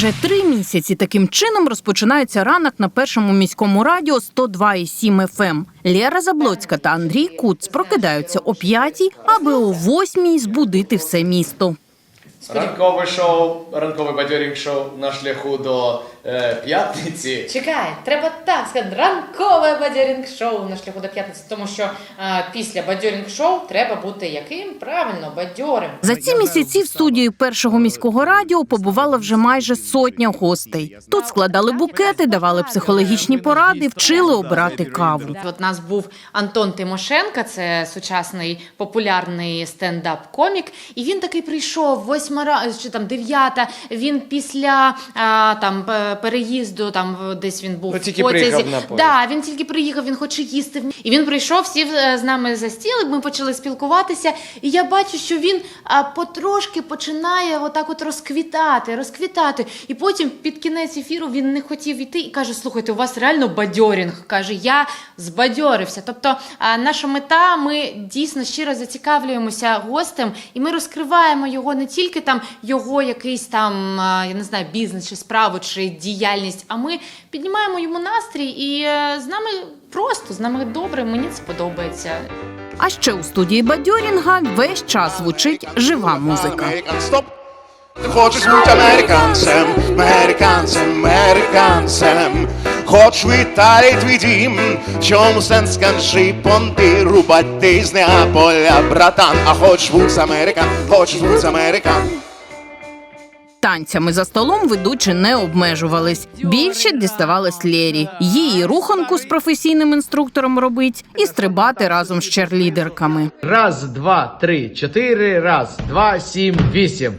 Вже три місяці таким чином розпочинається ранок на першому міському радіо 102,7 FM. Лера Заблоцька та Андрій Куц прокидаються о п'ятій, аби о восьмій збудити все місто. Ранкове шоу, ранкове бадьорінг шоу на шляху до е, п'ятниці. Чекай, треба так сказати, ранкове бадьорінг шоу на шляху до п'ятниці, тому що е, після бадьорінг шоу треба бути яким? Правильно, бадьорим. За ці місяці в студії першого міського радіо побувала вже майже сотня гостей. Тут складали букети, давали психологічні поради, вчили обирати каву. От нас був Антон Тимошенко, це сучасний популярний стендап-комік. І він такий прийшов восьма ра- чи там дев'ята. Він після а, там переїзду, там десь він був Ну, в потязі. на. Да, він тільки приїхав, він хоче їсти. І він прийшов, сів е, з нами за стіл. Ми почали спілкуватися. І я бачу, що він а, потрошки починає отак от розквітати, розквітати. І потім під кінець ефіру він не хотів йти і каже: слухайте, у вас реально бадьорінг. каже, я збадьорився. Тобто, а, наша мета, ми дійсно щиро зацікавлюємося гостем, і ми розкриваємо його не тільки там його якийсь там, я не знаю, бізнес чи справу, чи діяльність, а ми піднімаємо йому настрій і е, з нами просто, з нами добре, мені це подобається. А ще у студії бадьорінга весь час звучить жива музика. Стоп! Ти хочеш бути американцем, американцем, американцем. Хоч в Італії твій дім, в чому сенс скажи понти, рубати з Неаполя, братан, а хоч бути американ, хочеш бути американ. Танцями за столом ведучі не обмежувались. Більше діставалось Лєрі. Її руханку з професійним інструктором робить і стрибати разом з черлідерками. Раз, два, три, чотири, раз, два, сім, вісім.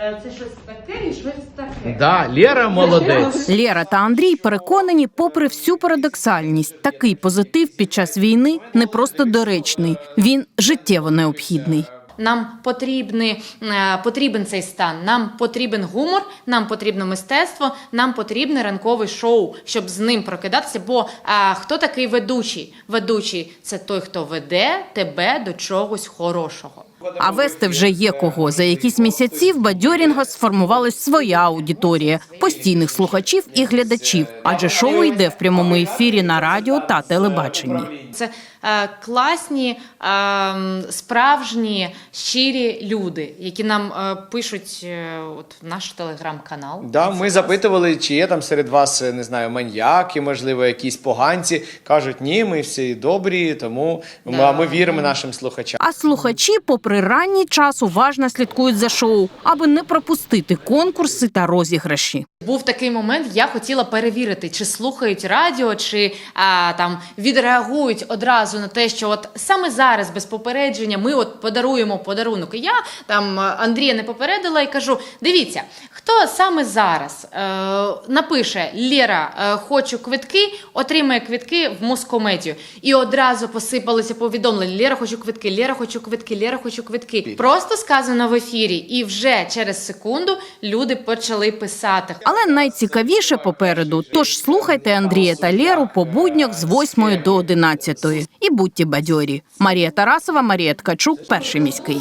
Це щось таке і щось таке. Да, Лера молодець. Лєра та Андрій переконані, попри всю парадоксальність, такий позитив під час війни не просто доречний, він життєво необхідний. Нам потрібний, е, потрібен цей стан. Нам потрібен гумор, нам потрібне мистецтво, нам потрібне ранкове шоу, щоб з ним прокидатися. Бо а, хто такий ведучий? Ведучий це той, хто веде тебе до чогось хорошого. А вести вже є кого. За якісь місяці в бадьорінга сформувалась своя аудиторія постійних слухачів і глядачів, адже шоу йде в прямому ефірі на радіо та телебаченні. Це е, класні, е, справжні, щирі люди, які нам е, пишуть е, от в наш телеграм-канал. Да, ми запитували, чи є там серед вас, е, не знаю, маньяки, можливо, якісь поганці. Кажуть, ні, ми всі добрі, тому ми, ми віримо нашим слухачам. А слухачі, попри ранній час, уважно слідкують за шоу, аби не пропустити конкурси та розіграші. Був такий момент, я хотіла перевірити, чи слухають радіо, чи а, там відреагують одразу на те, що от саме зараз, без попередження, ми от подаруємо подарунок. І я там Андрія не попередила і кажу: дивіться, хто саме зараз е, напише Лєра, е, хочу квитки, отримає квитки в Москомедію. І одразу посипалися повідомлення: Лєра, хочу квитки, Лєра, хочу квитки, Лєра, хочу квитки. Просто сказано в ефірі, і вже через секунду люди почали писати. Але найцікавіше попереду. Тож слухайте Андрія та Лєру по буднях з 8 до 11. І будьте бадьорі. Марія Тарасова, Марія Ткачук, перший міський.